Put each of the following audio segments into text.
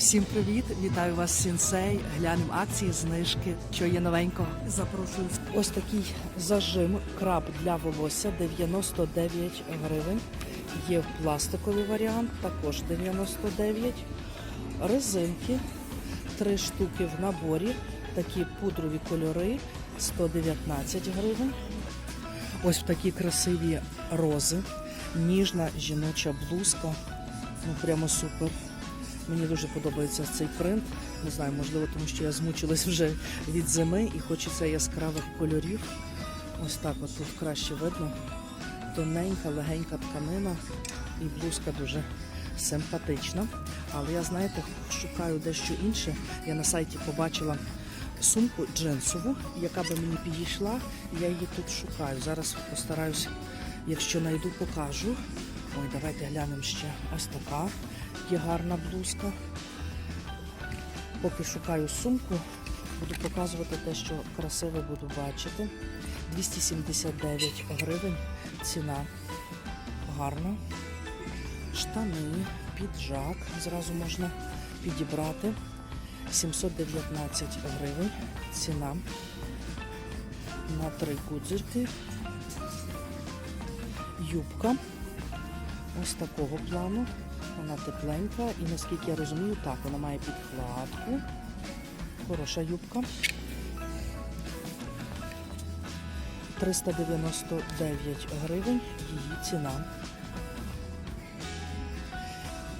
Всім привіт! Вітаю вас, сінсей. Глянемо акції, знижки. Що є новенького? Запрошую. Ось такий зажим краб для волосся 99 гривень. Є пластиковий варіант, також 99. Резинки, три штуки в наборі. Такі пудрові кольори 119 гривень. Ось такі красиві рози. Ніжна жіноча блузка. Ну прямо супер. Мені дуже подобається цей принт. Не знаю, можливо, тому що я змучилась вже від зими і хочеться яскравих кольорів. Ось так от тут краще видно. Тоненька, легенька тканина і блузка дуже симпатична. Але я, знаєте, шукаю дещо інше. Я на сайті побачила сумку джинсову, яка би мені підійшла. Я її тут шукаю. Зараз постараюсь, якщо знайду, покажу. Ой, давайте глянемо ще. Ось така є гарна блузка. Поки шукаю сумку, буду показувати те, що красиве буду бачити. 279 гривень ціна гарна. Штани, піджак зразу можна підібрати. 719 гривень ціна на три кудзирки. Юбка ось такого плану. Вона тепленька і наскільки я розумію, так, вона має підкладку. Хороша юбка. 399 гривень її ціна.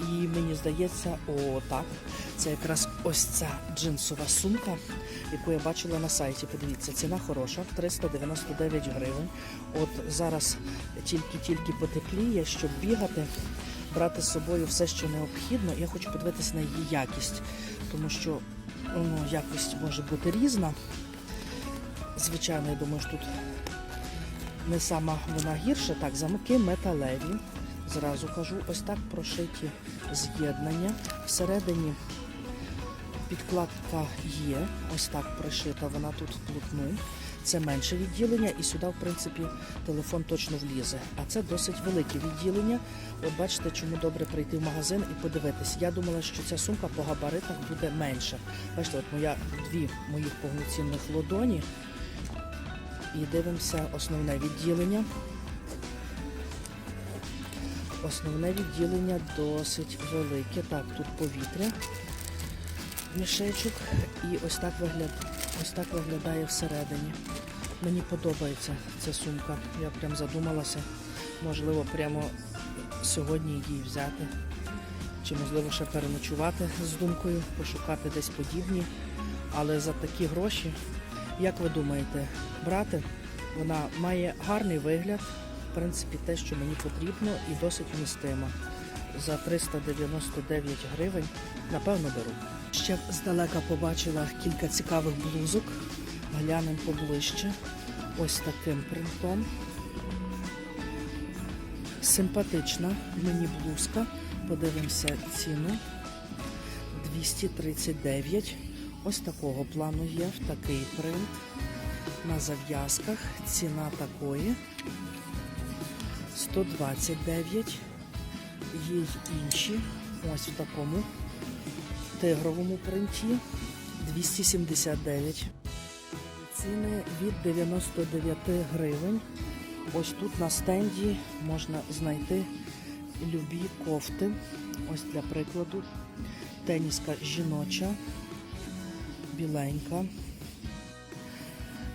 І мені здається, о, так, це якраз ось ця джинсова сумка, яку я бачила на сайті. Подивіться, ціна хороша, 399 гривень. От зараз тільки-тільки потепліє, щоб бігати, брати з собою все, що необхідно. Я хочу подивитися на її якість, тому що ну, якість може бути різна. Звичайно, я думаю, що тут не сама вона гірша. Так, замки металеві. Зразу кажу, ось так прошиті з'єднання. Всередині підкладка є, ось так пришита, вона тут вплотну. Це менше відділення, і сюди, в принципі, телефон точно влізе. А це досить велике відділення. От бачите, чому добре прийти в магазин і подивитись. Я думала, що ця сумка по габаритах буде менша. Бачите, от моя дві моїх повноцінних ладоні. І дивимося основне відділення. Основне відділення досить велике. Так, тут повітря, мішечок, і ось так вигляд, ось так виглядає всередині. Мені подобається ця сумка. Я прям задумалася. Можливо, прямо сьогодні її взяти. Чи можливо ще переночувати з думкою, пошукати десь подібні. Але за такі гроші, як ви думаєте, брати? Вона має гарний вигляд, в принципі, те, що мені потрібно, і досить вмістимо. За 399 гривень, напевно, беру. Ще здалека побачила кілька цікавих блузок. Глянемо поближче. Ось таким принтом. Симпатична мені блузка. Подивимося ціну. 239. Ось такого плану є, в такий принт. На зав'язках. Ціна такої. 129. Є інші. Ось в такому тигровому принті. 279. Ціни від 99 гривень. Ось тут на стенді можна знайти любі кофти. Ось для прикладу. Теніска жіноча, біленька.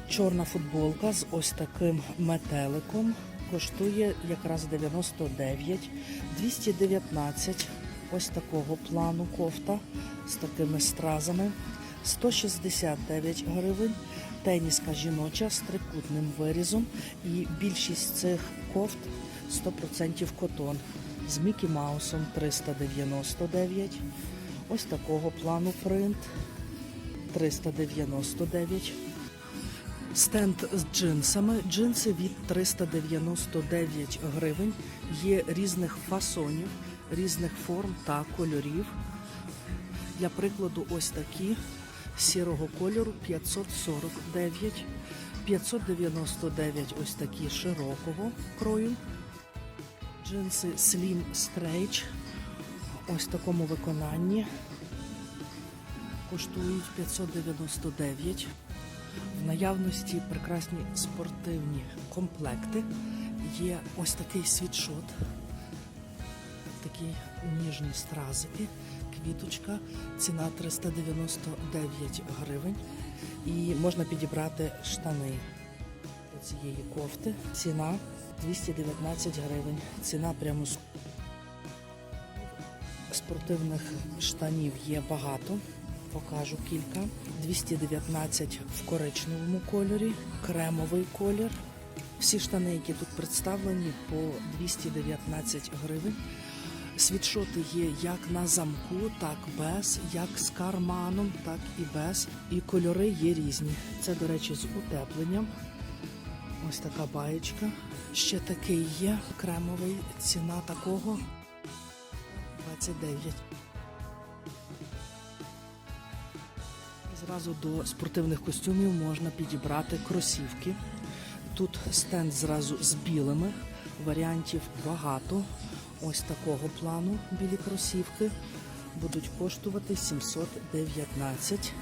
Чорна футболка з ось таким метеликом. Коштує якраз 99, 219. Ось такого плану кофта з такими стразами. 169 гривень. Теніска жіноча з трикутним вирізом. І більшість цих кофт 100% котон. З Мікі Маусом 399. Ось такого плану принт 399. Стенд з джинсами. Джинси від 399 гривень. Є різних фасонів, різних форм та кольорів. Для прикладу, ось такі сірого кольору 549, 599 ось такі широкого крою. Джинси Slim Stretch ось в такому виконанні коштують 599. В наявності прекрасні спортивні комплекти. Є ось такий світшот, такі ніжні стразики, квіточка, ціна 399 гривень. І можна підібрати штани до цієї кофти. Ціна 219 гривень. Ціна прямо з спортивних штанів є багато. Покажу кілька. 219 в коричневому кольорі, кремовий колір. Всі штани, які тут представлені, по 219 гривень. Світшоти є як на замку, так без, як з карманом, так і без. І кольори є різні. Це, до речі, з утепленням. Ось така баєчка. Ще такий є кремовий. Ціна такого 29. Зразу до спортивних костюмів можна підібрати кросівки. Тут стенд зразу з білими, варіантів багато. Ось такого плану білі кросівки будуть коштувати 719.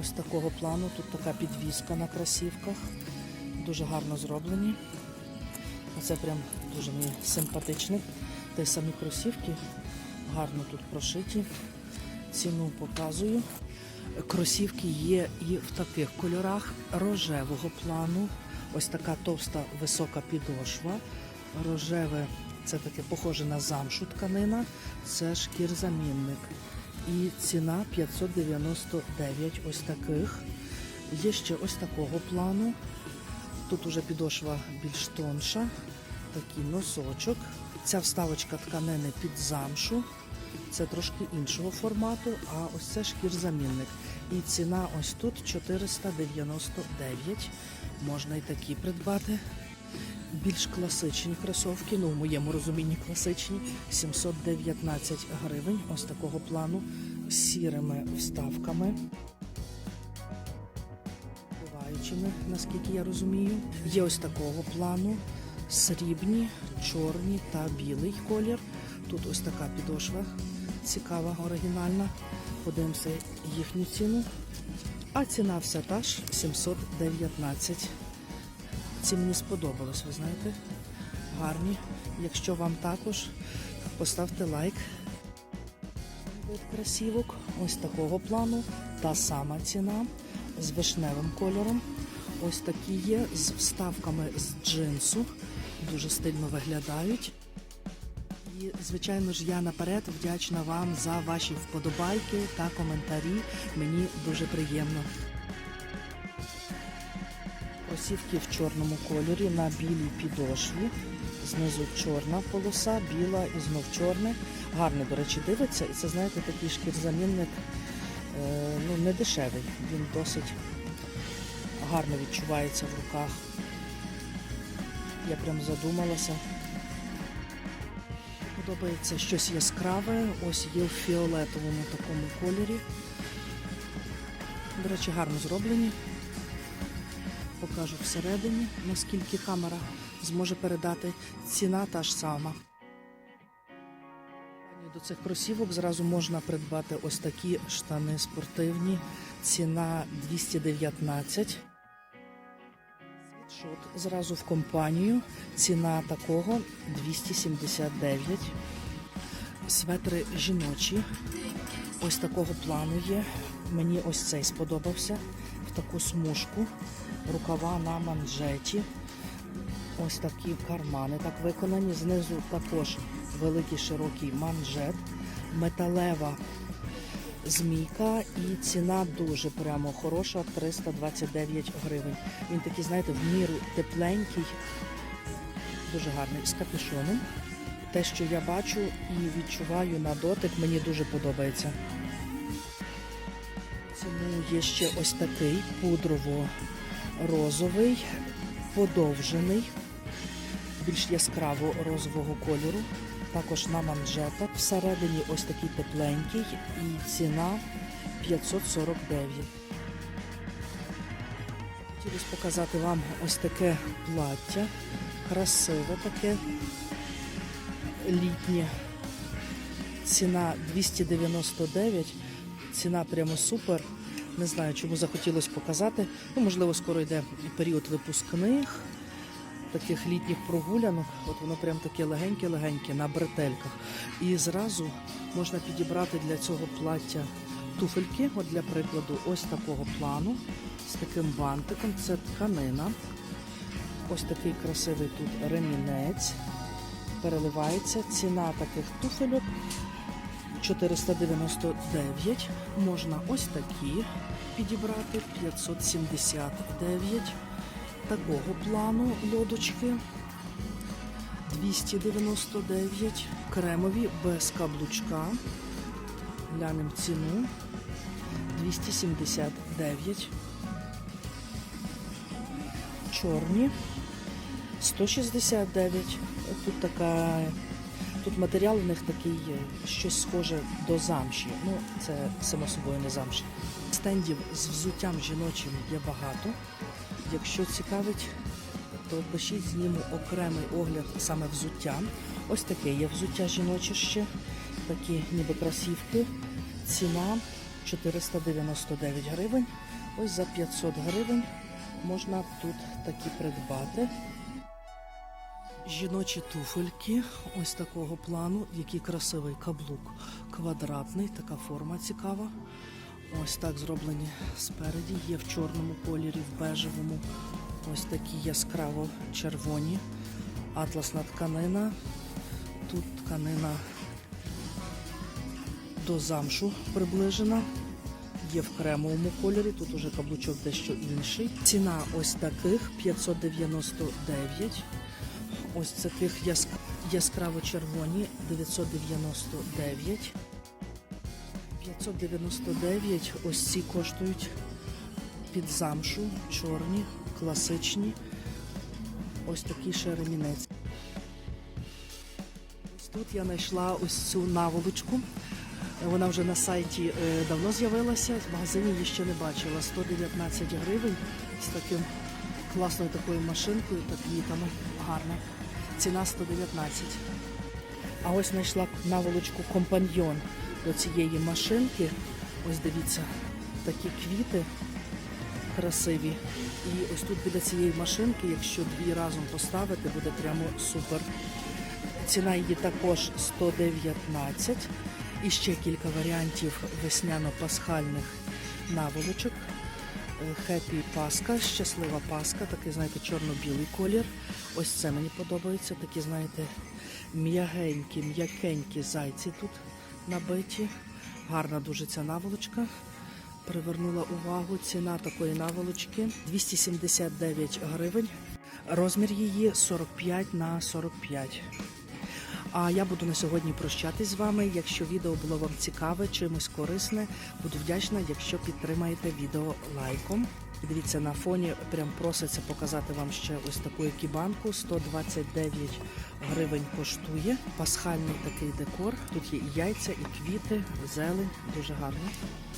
Ось такого плану. Тут така підвіска на кросівках. Дуже гарно зроблені. Оце прям дуже мені симпатичний. Та самі кросівки гарно тут прошиті. Ціну показую. Кросівки є і в таких кольорах рожевого плану. Ось така товста висока підошва. Рожеве це таке похоже на замшу тканина. Це шкірзамінник. І ціна 599 ось таких. Є ще ось такого плану. Тут уже підошва більш тонша, такий носочок. Ця вставочка тканини під замшу. Це трошки іншого формату, а ось це шкірзамінник. І ціна ось тут 499. Можна і такі придбати. Більш класичні кросовки, ну в моєму розумінні класичні, 719 гривень. Ось такого плану з сірими вставками буваючими, наскільки я розумію. Є ось такого плану: срібні, чорні та білий колір. Тут ось така підошва цікава, оригінальна. Подивимося їхню ціну. А ціна вся та ж 719. Ці мені сподобалось, ви знаєте. Гарні. Якщо вам також, поставте лайк. Вид красівок. Ось такого плану. Та сама ціна з вишневим кольором. Ось такі є з вставками з джинсу. Дуже стильно виглядають. І, звичайно ж, я наперед вдячна вам за ваші вподобайки та коментарі. Мені дуже приємно. Кросівки в чорному кольорі на білій підошві. Знизу чорна полоса, біла і знов чорне. Гарно, до речі, дивиться. І це, знаєте, такий шкірзамінник е, ну, не дешевий. Він досить гарно відчувається в руках. Я прям задумалася. Подобається щось яскраве. Ось є в фіолетовому такому кольорі. До речі, гарно зроблені. Покажу всередині, наскільки камера зможе передати. Ціна та ж сама. До цих кросівок зразу можна придбати ось такі штани спортивні. Ціна 219. Світшот зразу в компанію. Ціна такого 279. Светри жіночі. Ось такого плану є. Мені ось цей сподобався. В таку смужку. Рукава на манжеті. Ось такі кармани так виконані. Знизу також великий широкий манжет, металева змійка і ціна дуже прямо хороша 329 гривень. Він такий, знаєте, в міру тепленький, дуже гарний з капюшоном. Те, що я бачу і відчуваю на дотик, мені дуже подобається. Ціну є ще ось такий пудрово-розовий, подовжений, більш яскраво розового кольору. Також на манжетах. Всередині ось такий тепленький і ціна 549. Хотілося показати вам ось таке плаття. Красиве таке літнє. Ціна 299. Ціна прямо супер. Не знаю, чому захотілося показати. Ну, можливо, скоро йде період випускних таких літніх прогулянок. От воно прям таке легеньке-легеньке на бретельках. І зразу можна підібрати для цього плаття туфельки. От для прикладу, ось такого плану з таким бантиком. Це тканина. Ось такий красивий тут ремінець. Переливається. Ціна таких туфельок 499. Можна ось такі підібрати 579. Такого плану лодочки 299. Кремові без каблучка. Глянемо ціну 279. Чорні 169. Тут така. Тут матеріал у них такий е, щось схоже до замші. Ну, це само собою не замші. Стендів з взуттям жіночим є багато. Якщо цікавить, то пишіть зніму окремий огляд саме взуття. Ось таке є взуття жіноче ще. Такі ніби красівки. Ціна 499 гривень. Ось за 500 гривень можна тут такі придбати. Жіночі туфельки ось такого плану, який красивий каблук квадратний, така форма цікава. Ось так зроблені спереді. Є в чорному кольорі, в бежевому. Ось такі яскраво червоні. Атласна тканина. Тут тканина до замшу приближена. Є в кремовому кольорі, тут уже каблучок дещо інший. Ціна ось таких 599. Ось таких яск... яскраво червоні 999. 599. Ось ці коштують під замшу, чорні, класичні. Ось такий ще ремінець. Ось тут я знайшла ось цю наволочку. Вона вже на сайті е, давно з'явилася, в магазині її ще не бачила. 119 гривень з таким класною такою машинкою та квітами. Гарна. Ціна 119. А ось знайшла наволочку компаньйон до цієї машинки. Ось дивіться, такі квіти красиві. І ось тут біля цієї машинки, якщо дві разом поставити, буде прямо супер. Ціна її також 119. І ще кілька варіантів весняно-пасхальних наволочок. Хеппі Паска, щаслива Паска, такий, знаєте, чорно-білий колір. Ось це мені подобається. Такі, знаєте, м'ягенькі, м'якенькі зайці тут набиті. Гарна дуже ця наволочка. Привернула увагу. Ціна такої наволочки 279 гривень. Розмір її 45 на 45. А я буду на сьогодні прощатись з вами. Якщо відео було вам цікаве, чимось корисне, буду вдячна, якщо підтримаєте відео лайком. Дивіться, на фоні прям проситься показати вам ще ось таку екібанку. 129 гривень коштує. Пасхальний такий декор. Тут є і яйця, і квіти, зелень. Дуже гарно.